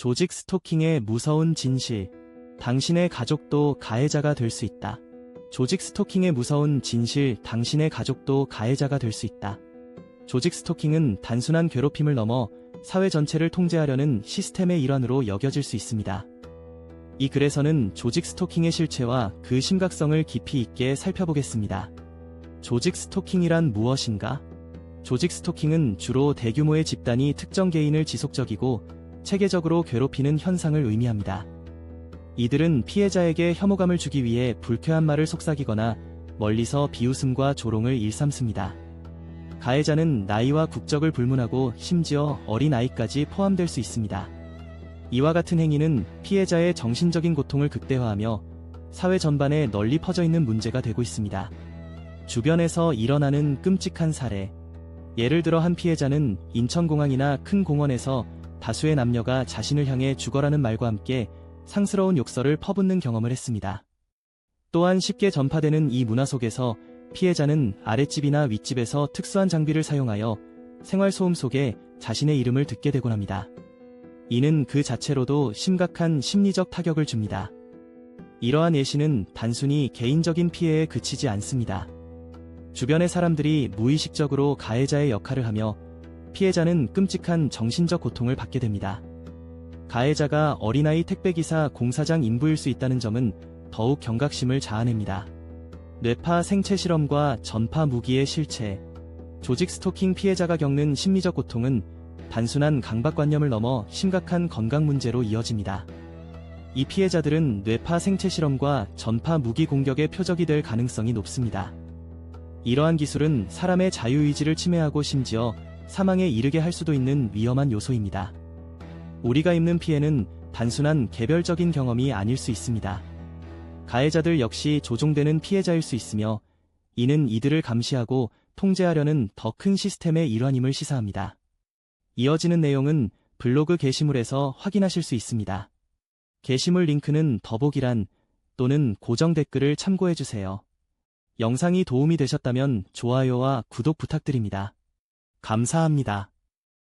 조직 스토킹의 무서운 진실. 당신의 가족도 가해자가 될 수 있다. 조직 스토킹의 무서운 진실. 당신의 가족도 가해자가 될 수 있다. 조직 스토킹은 단순한 괴롭힘을 넘어 사회 전체를 통제하려는 시스템의 일환으로 여겨질 수 있습니다. 이 글에서는 조직 스토킹의 실체와 그 심각성을 깊이 있게 살펴보겠습니다. 조직 스토킹이란 무엇인가? 조직 스토킹은 주로 대규모의 집단이 특정 개인을 지속적이고 체계적으로 괴롭히는 현상을 의미합니다. 이들은 피해자에게 혐오감을 주기 위해 불쾌한 말을 속삭이거나 멀리서 비웃음과 조롱을 일삼습니다. 가해자는 나이와 국적을 불문하고 심지어 어린 아이까지 포함될 수 있습니다. 이와 같은 행위는 피해자의 정신적인 고통을 극대화하며 사회 전반에 널리 퍼져 있는 문제가 되고 있습니다. 주변에서 일어나는 끔찍한 사례. 예를 들어 한 피해자는 인천공항이나 큰 공원에서 다수의 남녀가 자신을 향해 죽어라는 말과 함께 상스러운 욕설을 퍼붓는 경험을 했습니다. 또한 쉽게 전파되는 이 문화 속에서 피해자는 아랫집이나 윗집에서 특수한 장비를 사용하여 생활소음 속에 자신의 이름을 듣게 되곤 합니다. 이는 그 자체로도 심각한 심리적 타격을 줍니다. 이러한 예시는 단순히 개인적인 피해에 그치지 않습니다. 주변의 사람들이 무의식적으로 가해자의 역할을 하며 피해자는 끔찍한 정신적 고통을 받게 됩니다. 가해자가 어린아이 택배기사 공사장 인부일 수 있다는 점은 더욱 경각심을 자아냅니다. 뇌파 생체 실험과 전파 무기의 실체, 조직 스토킹 피해자가 겪는 심리적 고통은 단순한 강박관념을 넘어 심각한 건강 문제로 이어집니다. 이 피해자들은 뇌파 생체 실험과 전파 무기 공격의 표적이 될 가능성이 높습니다. 이러한 기술은 사람의 자유의지를 침해하고 심지어 사망에 이르게 할 수도 있는 위험한 요소입니다. 우리가 입는 피해는 단순한 개별적인 경험이 아닐 수 있습니다. 가해자들 역시 조종되는 피해자일 수 있으며 이는 이들을 감시하고 통제하려는 더 큰 시스템의 일환임을 시사합니다. 이어지는 내용은 블로그 게시물에서 확인하실 수 있습니다. 게시물 링크는 더보기란 또는 고정 댓글을 참고해주세요. 영상이 도움이 되셨다면 좋아요와 구독 부탁드립니다. 감사합니다.